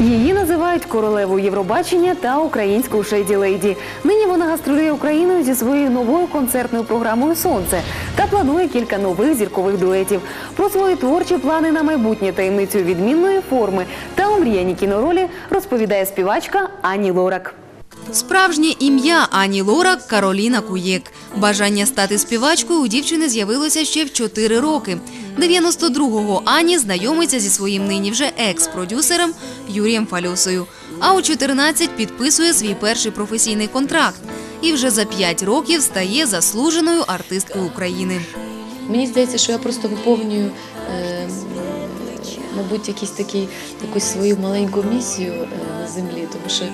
Її називають королевою Євробачення та українською Шейді Лейді. Нині вона гастролює Україною зі своєю новою концертною програмою Сонце та планує кілька нових зіркових дуетів. Про свої творчі плани на майбутнє таємницю відмінної форми та омріяні кіноролі розповідає співачка Ані Лорак. Справжнє ім'я Ані Лорак Кароліна Куєк. Бажання стати співачкою у дівчини з'явилося ще в 4 роки. 92-го Ані знайомиться зі своїм нині вже екс-продюсером Юрієм Фалюсою. А у 14 підписує свій перший професійний контракт. І вже за 5 років стає заслуженою артисткою України. Мені здається, що я просто виповнюю, е, мабуть, якісь такі, якусь свою маленьку місію е, на землі, тому що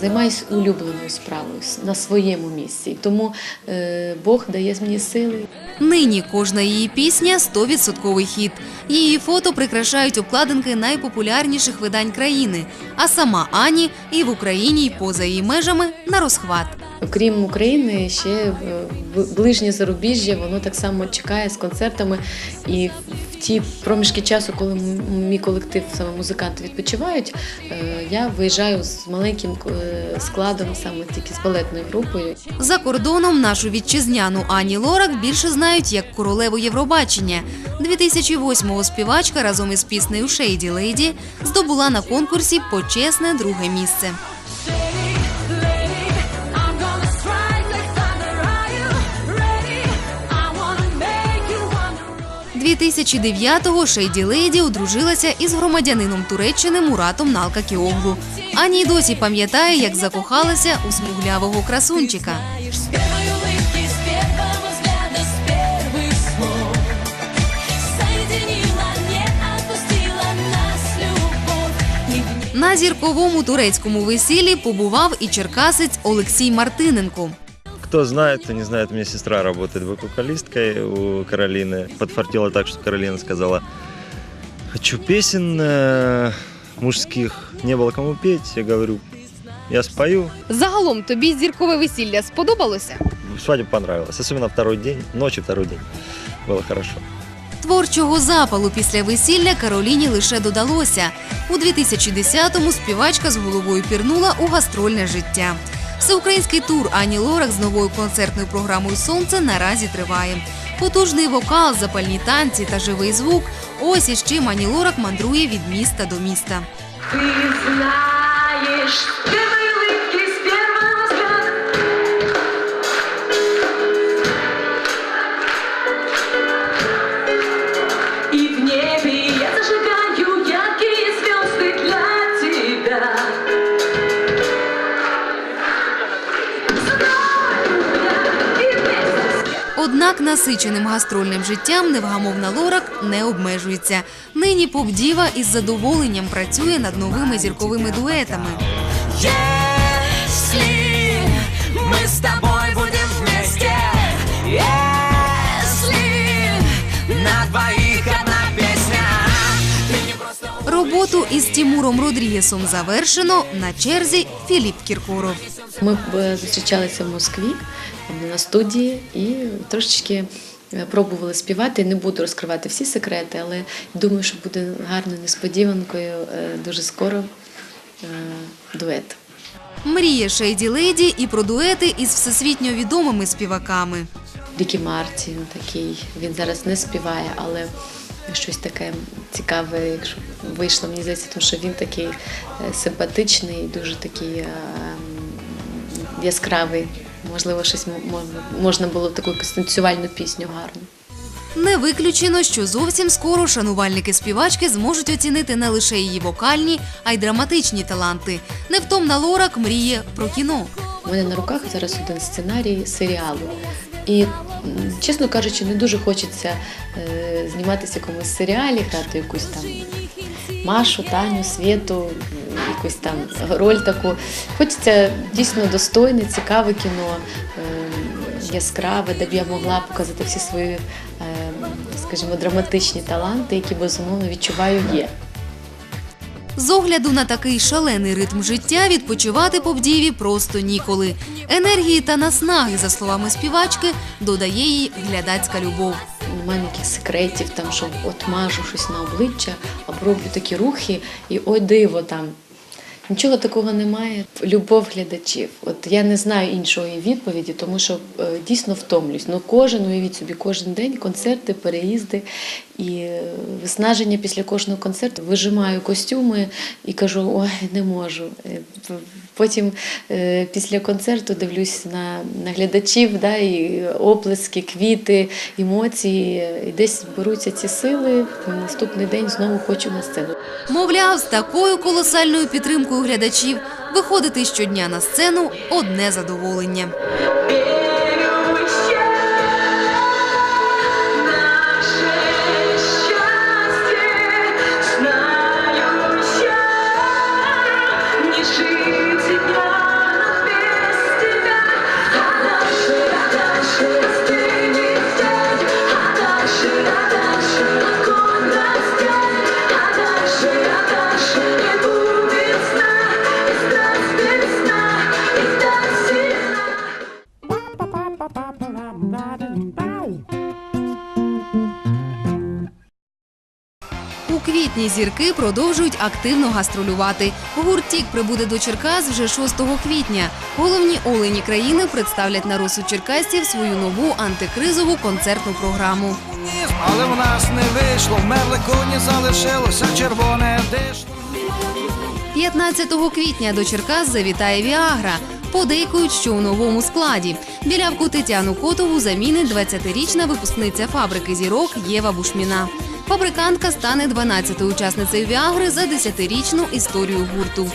займаюся улюбленою справою на своєму місці. Тому е, Бог дає мені сили. Нині кожна її пісня 100% хіт. Її фото прикрашають обкладинки найпопулярніших видань країни. А сама Ані і в Україні, і поза її межами на розхват. Окрім України, ще е, ближнє зарубіжжя, воно так само чекає з концертами. І ті проміжки часу, коли мій колектив, саме музиканти відпочивають, е, я виїжджаю з маленьким е, складом, саме тільки з балетною групою. За кордоном нашу вітчизняну Ані Лорак більше знають як королеву Євробачення. 2008-го співачка разом із піснею «Шейді Лейді» здобула на конкурсі почесне друге місце. 2009-го Шейді Лейді одружилася із громадянином Туреччини Муратом Налка Кіоглу. Ані досі пам'ятає, як закохалася у смуглявого красунчика. На зірковому турецькому весіллі побував і черкасець Олексій Мартиненко. Кто знает, кто не знает, у меня сестра работает вокалисткой у Каролины. Подфартило так, что Каролина сказала, хочу песен э, мужских, не было кому петь. Я говорю, я спою. Загалом тобі зіркове весілля сподобалося? Свадьба понравилась, особенно второй день, ночи второй день. Было хорошо. Творчого запалу після весілля Кароліні лише додалося. У 2010-му співачка з головою пірнула у гастрольне життя. Всеукраїнський тур Ані Лорак з новою концертною програмою Сонце наразі триває. Потужний вокал, запальні танці та живий звук. Ось із чим Ані Лорак мандрує від міста до міста. Ти знаешь, Однак насиченим гастрольним життям невгамовна Лорак не обмежується. Нині поп-діва із задоволенням працює над новими зірковими дуетами. Роботу із Тімуром Родрігесом завершено на черзі Філіп Кіркоров. Ми е, зустрічалися в Москві е, на студії і трошечки е, пробували співати. Не буду розкривати всі секрети, але думаю, що буде гарною несподіванкою дуже скоро дует. Мріє Шейді Лейді і про дуети із всесвітньо відомими співаками. Рікі Мартін такий, він зараз не співає, але щось таке цікаве, якщо вийшло, мені здається, тому що він такий е, симпатичний, дуже такий е, яскравий. Можливо, щось мо- можна було таку якусь танцювальну пісню гарну. Не виключено, що зовсім скоро шанувальники співачки зможуть оцінити не лише її вокальні, а й драматичні таланти. Невтомна Лорак мріє про кіно. У мене на руках зараз один сценарій серіалу. І, чесно кажучи, не дуже хочеться е, зніматися в якомусь серіалі, грати якусь там Машу, Таню, Світу, якусь там роль таку. Хочеться дійсно достойне, цікаве кіно, е, яскраве, де б я могла показати всі свої, е, скажімо, драматичні таланти, які безумовно відчуваю є. З огляду на такий шалений ритм життя відпочивати Попдієві просто ніколи. Енергії та наснаги, за словами співачки, додає їй глядацька любов. Маленьких секретів, там, що от мажу щось на обличчя, або роблю такі рухи, і ой диво там. Нічого такого немає. Любов глядачів. От я не знаю іншої відповіді, тому що е, дійсно втомлюсь. Ну кожен, уявіть собі, кожен день концерти, переїзди і е, виснаження після кожного концерту. Вижимаю костюми і кажу, ой, не можу. Е, Потім після концерту дивлюсь на, на глядачів, да, і оплески, квіти, емоції. І десь беруться ці сили. На наступний день знову хочу на сцену. Мовляв, з такою колосальною підтримкою глядачів виходити щодня на сцену одне задоволення. Квітні зірки продовжують активно гастролювати. Гурт «Тік» прибуде до Черкас вже 6 квітня. Головні олені країни представлять на розсуд черкасців свою нову антикризову концертну програму. але в нас не вийшло. Вмерли коні, залишилося червоне дишло. 15 квітня до Черкас завітає Віагра. Подейкують, що у новому складі. Білявку Тетяну Котову замінить 20-річна випускниця фабрики зірок Єва Бушміна. Фабрикантка стане 12-ю учасницею Віагри за 10-річну історію гурту.